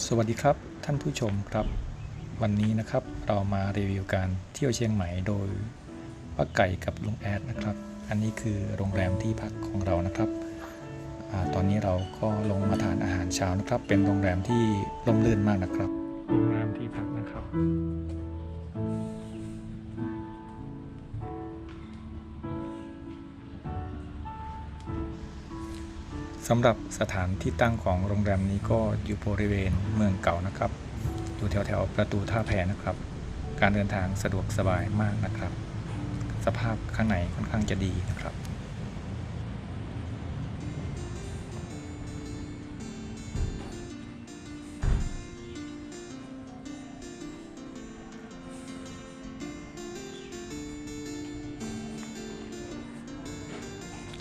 สวัสดีครับท่านผู้ชมครับ วันนี้นะครับเรามารีวิวการเที่ยวเชียงใหม่โดยป้าไก่กับลุงแอดนะครับ อันนี้คือโรงแรมที่พักของเรานะครับอตอนนี้เราก็ลงมาทานอาหารเช้านะครับ เป็นโรงแรมที่ร่มรื่นมากนะครับ โรงแรมที่พักนะครับำหรับสถานที่ตั้งของโรงแรมนี้ก็อยู่บริเวณเมืองเก่านะครับ อยู่แถวแถวๆประตูท่าแพนะครับ การเดินทางสะดวกสบายมากนะครับ สภาพข้างในค่อนข้างจะดีนะครับ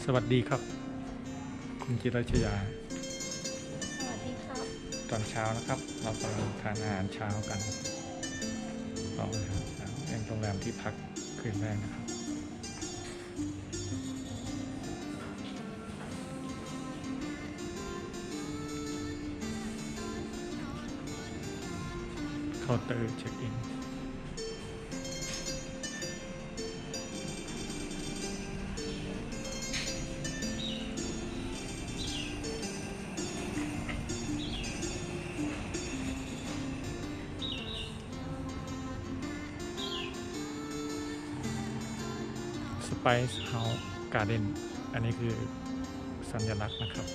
สวัสดีครับ คุณจิรชยา สวัสดีครับ ตอนเช้านะครับ เรากำลังทานอาหารเช้ากันต่ออาหารเช้าเป็นโรงแรมที่พักคืนแรกนะครับ เคาน์เตอร์เช็คอิน Spice House Garden อันนี้คือสัญลักษณ์นะครับ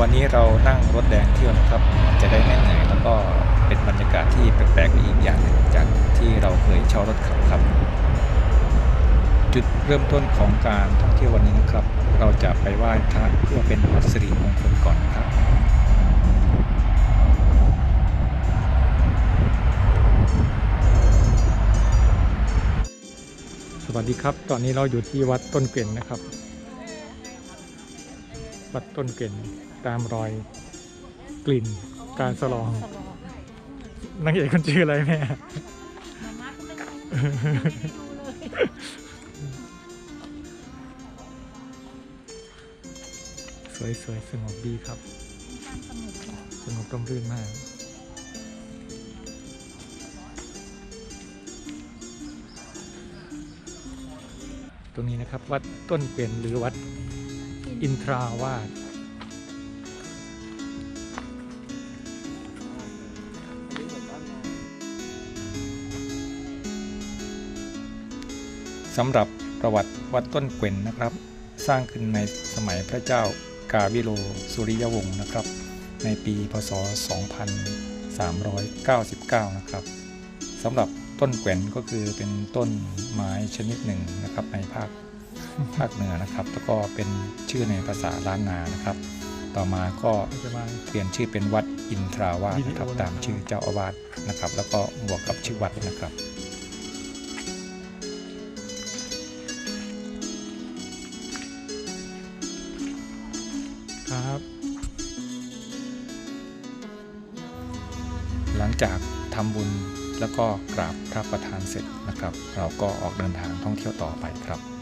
วันนี้เรานั่งรถแดงเที่ยวนะครับ จะได้ไม่เหนื่อยแล้วก็เป็นบรรยากาศที่แปลกๆไปอีกอย่างหนึ่งจากที่เราเคยเช่ารถขับครับ จุดเริ่มต้นของการท่องเที่ยววันนี้นะครับ เราจะไปไหว้พระเพื่อเป็นสิริมงคลก่อนนะครับ วัสดีครับ ตอนนี้เราอยู่ที่วัดต้นเกล็นนะครับ วัดต้นเกล็นตามรอยกลิ่นการสลองนางเอกคนชื่ออะไรแม่สวยสวยสงบดีครับทางสมุทรสงบร่มรื่นมาก ตรงนี้นะครับ วัดต้นเกล็นหรือวัดอินทราวาสสำหรับประวัติวัดต้นเกวนนะครับ สร้างขึ้นในสมัยพระเจ้ากาวิโลสุริยวงศ์นะครับ ในปีพศ 2399 นะครับสำหรับ ต้นแกวนก็คือเป็นต้นไม้ชนิดหนึ่งนะครับในภาคภาคเหนือนะครับ แล้วก็เป็นชื่อในภาษาล้านนานะครับ ต่อมาก็เปลี่ยนชื่อเป็นวัดอินทราวาสนะครับตามชื่อเจ้าอาวาสนะครับ แล้วก็บวกกับชื่อวัดนะครับครับหลังจากทำบุญ แล้วก็กราบพระประธานเสร็จนะครับ เราก็ออกเดินทางท่องเที่ยวต่อไปครับ